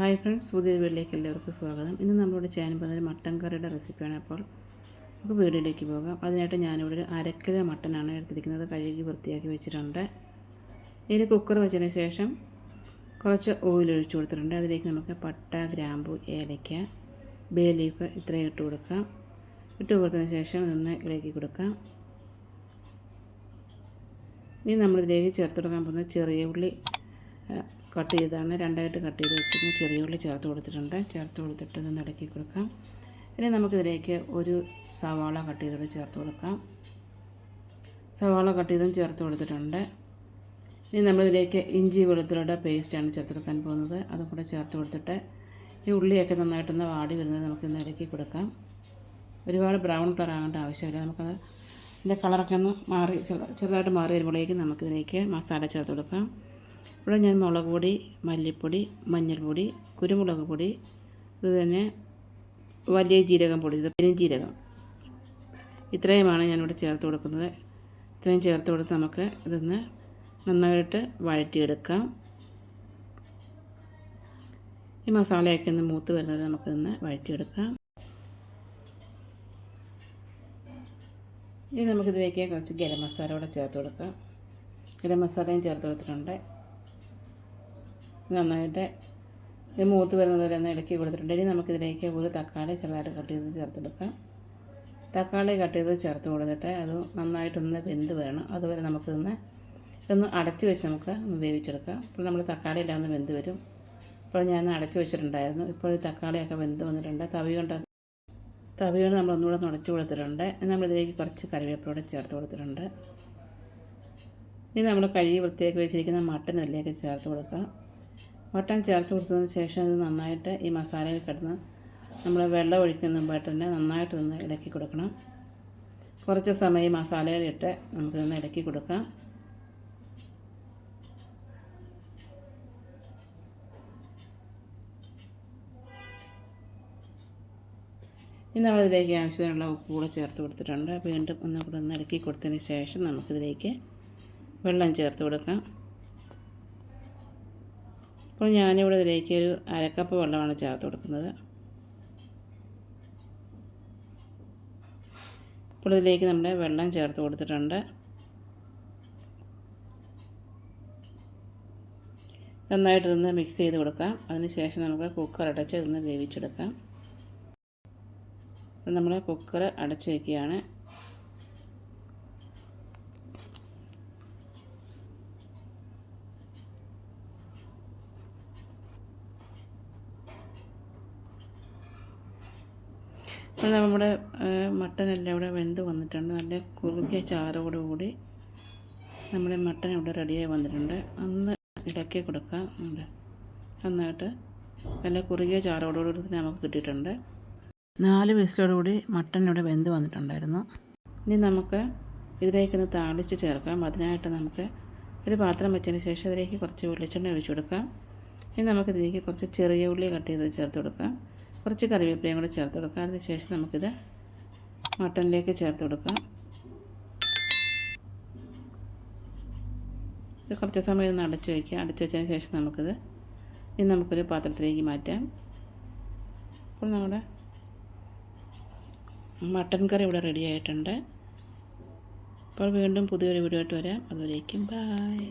Hi friends പുതിയ വീട്ടിലേക്ക് എല്ലാവർക്കും സ്വാഗതം. ഇന്ന് നമ്മളിവിടെ ചെയ്യാൻ പോകുന്നത് മട്ടൻ കറിയുടെ റെസിപ്പിയാണ് അപ്പോൾ നമുക്ക് വീടിലേക്ക് പോകാം. അതിനായിട്ട് ഞാനിവിടെ ഒരു അരക്കിലോ മട്ടനാണ് എടുത്തിരിക്കുന്നത്. കഴുകി വൃത്തിയാക്കി വെച്ചിട്ടുണ്ട്. ഇതിൽ കുക്കർ വെച്ചതിന് ശേഷം കുറച്ച് ഓയിൽ ഒഴിച്ചു കൊടുത്തിട്ടുണ്ട്. അതിലേക്ക് നമുക്ക് പട്ട ഗ്രാമ്പു ഏലയ്ക്ക ബേ ലീഫ് ഇത്രയും ഇട്ട് കൊടുക്കാം. ഇട്ട് കൊടുത്തതിന് ശേഷം നിന്ന് ഇളക്കി കൊടുക്കാം. ഇനി നമ്മളിതിലേക്ക് ചേർത്ത് കൊടുക്കാൻ പോകുന്ന ചെറിയ ഉള്ളി കട്ട് ചെയ്താണ് രണ്ടായിട്ട് കട്ട് ചെയ്ത് വെച്ചിരുന്ന. ചെറിയ ഉള്ളി ചേർത്ത് കൊടുത്തിട്ടുണ്ട്. ചേർത്ത് കൊടുത്തിട്ട് ഒന്ന് ഇടക്കി കൊടുക്കാം. ഇനി നമുക്കിതിലേക്ക് ഒരു സവാള കട്ട് ചെയ്തോടെ ചേർത്ത് കൊടുക്കാം. സവാള കട്ട് ചെയ്തും ചേർത്ത് കൊടുത്തിട്ടുണ്ട്. ഇനി നമ്മളിതിലേക്ക് ഇഞ്ചി വെളുത്തുള്ളിയുടെ പേസ്റ്റാണ് ചേർത്ത് കൊടുക്കാൻ പോകുന്നത്. അതും കൂടെ ചേർത്ത് കൊടുത്തിട്ട് ഈ ഉള്ളിയൊക്കെ നന്നായിട്ടൊന്ന് വാടി വരുന്നത് നമുക്കിന്ന് ഇടയ്ക്ക് കൊടുക്കാം. ഒരുപാട് ബ്രൗൺ കളർ ആകേണ്ട ആവശ്യമില്ല. നമുക്കത് ഇതിന്റെ കളറൊക്കെ ഒന്ന് മാറി ചെറുതായിട്ട് മാറി വരുമ്പോഴേക്കും നമുക്കിതിലേക്ക് മസാല ചേർത്ത് കൊടുക്കാം. ഇവിടെ ഞാൻ മുളക് പൊടി മല്ലിപ്പൊടി മഞ്ഞൾപ്പൊടി കുരുമുളക് പൊടി അതുതന്നെ വലിയ ജീരകം പൊടി പിന്നെ ജീരകം. ഇത്രയുമാണ് ഞാനിവിടെ ചേർത്ത് കൊടുക്കുന്നത്. ഇത്രയും ചേർത്ത് കൊടുത്ത് നമുക്ക് ഇതൊന്ന് നന്നായിട്ട് വഴറ്റിയെടുക്കാം. ഈ മസാലയൊക്കെ ഒന്ന് മൂത്ത് വരുന്നത് നമുക്കിതൊന്ന് വഴറ്റിയെടുക്കാം. ഇനി നമുക്കിതിലേക്ക് കുറച്ച് ഗരം മസാല കൂടെ ചേർത്ത് കൊടുക്കാം. ഗരം മസാലയും ചേർത്ത് കൊടുത്തിട്ടുണ്ട്. നന്നായിട്ട് ഇത് മൂത്ത് വരുന്നത് വരെ ഒന്ന് ഇളക്കി കൊടുത്തിട്ടുണ്ട്. ഇനി നമുക്കിതിലേക്ക് ഒരു തക്കാളി ചെറുതായിട്ട് കട്ട് ചെയ്ത് ചേർത്തെടുക്കാം തക്കാളി കട്ട് ചെയ്ത് ചേർത്ത് കൊടുത്തിട്ട് അത് നന്നായിട്ടൊന്ന് വെന്ത് വേണം അതുവരെ നമുക്കിതൊന്ന് ഒന്ന് അടച്ചു വെച്ച് നമുക്ക് ഒന്ന് വേവിച്ചെടുക്കാം. അപ്പോൾ നമ്മൾ തക്കാളിയെല്ലാം ഒന്ന് വെന്ത് വരും. ഇപ്പോൾ ഞാൻ അടച്ചു വെച്ചിട്ടുണ്ടായിരുന്നു. ഇപ്പോൾ തക്കാളിയൊക്കെ വെന്ത് വന്നിട്ടുണ്ട്. തവി കൊണ്ട് തവി കൊണ്ട് നമ്മൾ ഒന്നുകൂടെ നുടച്ചു കൊടുത്തിട്ടുണ്ട്. നമ്മളിതിലേക്ക് കുറച്ച് കറിവേപ്പിലൂടെ ചേർത്ത് കൊടുത്തിട്ടുണ്ട്. ഇനി നമ്മൾ കഴുകി വൃത്തിയാക്കി വെച്ചിരിക്കുന്ന മട്ടൻ ഇതിലേക്ക് ചേർത്ത് കൊടുക്കാം. മട്ടൻ ചേർത്ത് കൊടുത്തതിന് ശേഷം ഇത് നന്നായിട്ട് ഈ മസാലയിൽ കിടന്ന് നമ്മൾ വെള്ളം ഒഴിക്കുന്ന തന്നെ നന്നായിട്ട് നിന്ന് ഇളക്കി കൊടുക്കണം. കുറച്ച് സമയം ഈ മസാലയിലിട്ട് നിന്ന് ഇളക്കി കൊടുക്കാം. ഇനി നമ്മളിതിലേക്ക് ആവശ്യത്തിനുള്ള ഉപ്പ് കൂടെ ചേർത്ത് കൊടുത്തിട്ടുണ്ട്. വീണ്ടും ഒന്ന് കൂടെ ഒന്ന് ഇളക്കി കൊടുത്തതിന് ശേഷം നമുക്കിതിലേക്ക് വെള്ളം ചേർത്ത് കൊടുക്കാം. അപ്പോൾ ഞാനിവിടെ ഇതിലേക്ക് ഒരു അരക്കപ്പ് വെള്ളമാണ് ചേർത്ത് കൊടുക്കുന്നത്. ഇപ്പോൾ ഇതിലേക്ക് നമ്മുടെ വെള്ളം ചേർത്ത് കൊടുത്തിട്ടുണ്ട്. നന്നായിട്ട് ഇതൊന്ന് മിക്സ് ചെയ്ത് കൊടുക്കാം. അതിനുശേഷം നമുക്ക് കുക്കർ അടച്ച് ഇതൊന്ന് വേവിച്ചെടുക്കാം. അപ്പോൾ നമ്മൾ കുക്കർ അടച്ച് വയ്ക്കുകയാണ് അപ്പോൾ നമ്മുടെ മട്ടനെല്ലാം ഇവിടെ വെന്ത് വന്നിട്ടുണ്ട്. നല്ല കുറുകിയ ചാറോടുകൂടി നമ്മുടെ മട്ടൻ ഇവിടെ റെഡിയായി വന്നിട്ടുണ്ട്. അന്ന് ഇടയ്ക്ക് കൊടുക്കാം. നന്നായിട്ട് നല്ല കുറുകിയ ചാറോടുകൂടി നമുക്ക് കിട്ടിയിട്ടുണ്ട്. നാല് വിസിലോടുകൂടി മട്ടൻ ഇവിടെ വെന്ത് വന്നിട്ടുണ്ടായിരുന്നു. ഇനി നമുക്ക് ഇതിലേക്കൊന്ന് താളിച്ച് ചേർക്കാം. അതിനായിട്ട് നമുക്ക് ഒരു പാത്രം വെച്ചതിന് ശേഷം അതിലേക്ക് കുറച്ച് വെളിച്ചെണ്ണ ഒഴിച്ചു കൊടുക്കാം. ഇനി നമുക്കിതിലേക്ക് കുറച്ച് ചെറിയ ഉള്ളി കട്ട് ചെയ്ത് ചേർത്ത് കൊടുക്കാം. കുറച്ച് കറിവേപ്പിലയും കൂടെ ചേർത്ത് കൊടുക്കാം. അതിന് ശേഷം നമുക്കിത് മട്ടനിലേക്ക് ചേർത്ത് കൊടുക്കാം. ഇത് കുറച്ച് സമയം ഒന്ന് അടച്ചു വയ്ക്കുക അടച്ചു വെച്ചതിന് ശേഷം നമുക്കിത് ഇനി നമുക്കൊരു പാത്രത്തിലേക്ക് മാറ്റാം. അപ്പോൾ നമ്മുടെ മട്ടൻ കറി ഇവിടെ റെഡി ആയിട്ടുണ്ട്. അപ്പോൾ വീണ്ടും പുതിയൊരു വീഡിയോ ആയിട്ട് വരാം. അതുവരേക്കും ബായ്